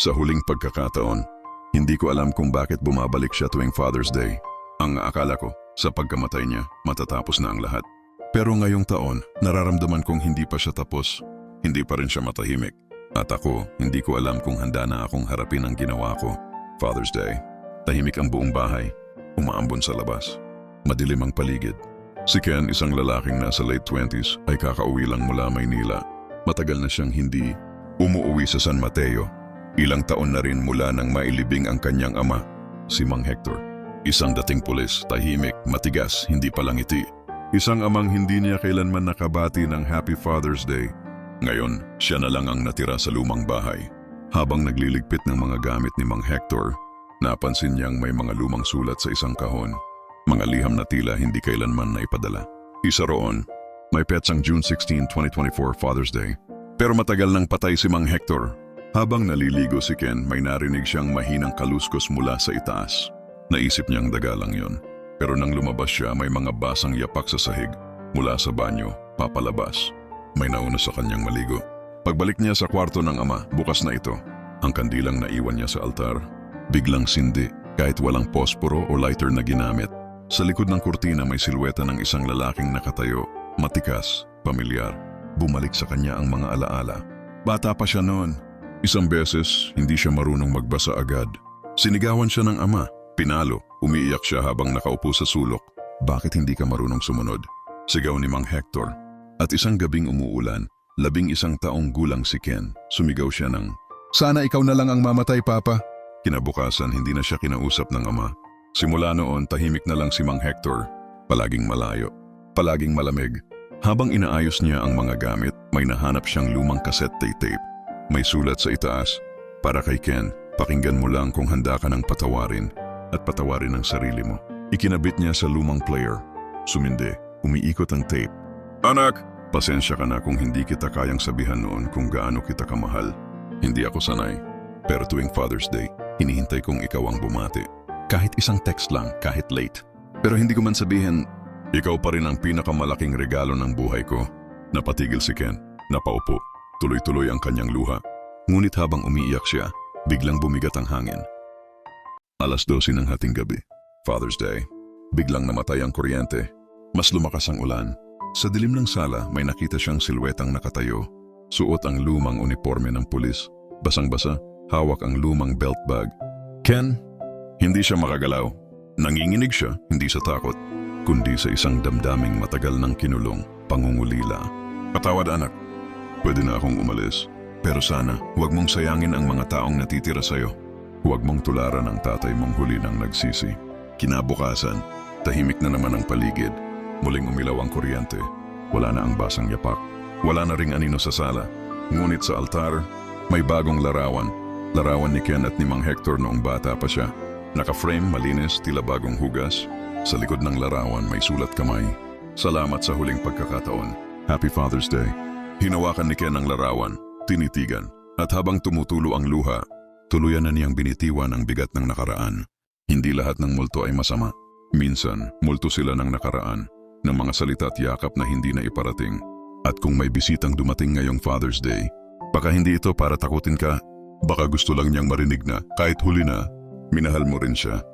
Sa huling pagkakataon, hindi ko alam kung bakit bumabalik siya tuwing Father's Day. Ang akala ko, sa pagkamatay niya, matatapos na ang lahat. Pero ngayong taon, nararamdaman kong hindi pa siya tapos. Hindi pa rin siya matahimik. At ako, hindi ko alam kung handa na akong harapin ang ginawa ko. Father's Day. Tahimik ang buong bahay. Umaambon sa labas. Madilim ang paligid. Si Ken, isang lalaking nasa late 20s, ay kakauwi lang mula Maynila. Matagal na siyang hindi umuuwi sa San Mateo. Ilang taon na rin mula nang mailibing ang kanyang ama, si Mang Hector. Isang dating pulis, tahimik, matigas, hindi palangiti. Isang amang hindi niya kailanman nakabati ng Happy Father's Day. Ngayon, siya na lang ang natira sa lumang bahay. Habang nagliligpit ng mga gamit ni Mang Hector, napansin niyang may mga lumang sulat sa isang kahon. Mga liham na tila hindi kailanman na ipadala. Isa roon, may petsang June 16, 2024 Father's Day. Pero matagal nang patay si Mang Hector. Habang naliligo si Ken, may narinig siyang mahinang kaluskos mula sa itaas. Naisip niyang daga lang yon. Pero nang lumabas siya, may mga basang yapak sa sahig. Mula sa banyo, papalabas. May nauna sa kanyang maligo. Pagbalik niya sa kwarto ng ama, bukas na ito. Ang kandilang naiwan niya sa altar. Biglang sindi, kahit walang posporo o lighter na ginamit. Sa likod ng kurtina may silweta ng isang lalaking nakatayo, matikas, pamilyar. Bumalik sa kanya ang mga alaala. Bata pa siya noon. Isang beses, hindi siya marunong magbasa agad. Sinigawan siya ng ama, pinalo, umiiyak siya habang nakaupo sa sulok. Bakit hindi ka marunong sumunod? Sigaw ni Mang Hector. At isang gabing umuulan, labing isang taong gulang si Ken, sumigaw siya ng, Sana ikaw na lang ang mamatay, Papa. Kinabukasan, hindi na siya kinausap ng ama. Simula noon, tahimik na lang si Mang Hector. Palaging malayo, palaging malamig. Habang inaayos niya ang mga gamit, may nahanap siyang lumang cassette tape. May sulat sa itaas, para kay Ken, pakinggan mo lang kung handa ka ng patawarin at patawarin ang sarili mo. Ikinabit niya sa lumang player. Sumindi, umiikot ang tape. Anak, pasensya ka na kung hindi kita kayang sabihan noon kung gaano kita kamahal. Hindi ako sanay. Pero tuwing Father's Day, hinihintay kong ikaw ang bumati. Kahit isang text lang, kahit late. Pero hindi ko man sabihin, ikaw pa rin ang pinakamalaking regalo ng buhay ko. Napatigil si Ken, napaupo. Tuloy-tuloy ang kanyang luha. Ngunit habang umiiyak siya, biglang bumigat ang hangin. Alas 12 ng hating gabi, Father's Day. Biglang namatay ang kuryente. Mas lumakas ang ulan. Sa dilim ng sala, may nakita siyang silwetang nakatayo. Suot ang lumang uniforme ng pulis. Basang-basa, hawak ang lumang belt bag. Ken, hindi siya makagalaw. Nanginginig siya, hindi sa takot, kundi sa isang damdaming matagal ng kinulong, pangungulila. Patawad anak, pwede na akong umalis. Pero sana, huwag mong sayangin ang mga taong natitira sa'yo. Huwag mong tularan ang tatay mong huli ng nagsisi. Kinabukasan, tahimik na naman ang paligid. Muling umilaw ang kuryente. Wala na ang basang yapak. Wala na ring anino sa sala. Ngunit sa altar, may bagong larawan. Larawan ni Ken at ni Mang Hector noong bata pa siya. Naka-frame, malinis, tila bagong hugas. Sa likod ng larawan may sulat kamay. Salamat sa huling pagkakataon. Happy Father's Day. Hinawakan ni Ken ang larawan, tinitigan, at habang tumutulo ang luha, tuluyan na niyang binitiwan ang bigat ng nakaraan. Hindi lahat ng multo ay masama. Minsan, multo sila ng nakaraan, ng mga salita at yakap na hindi na iparating. At kung may bisitang dumating ngayong Father's Day, baka hindi ito para takutin ka. Baka gusto lang niyang marinig na, kahit huli na, minahal mo rin siya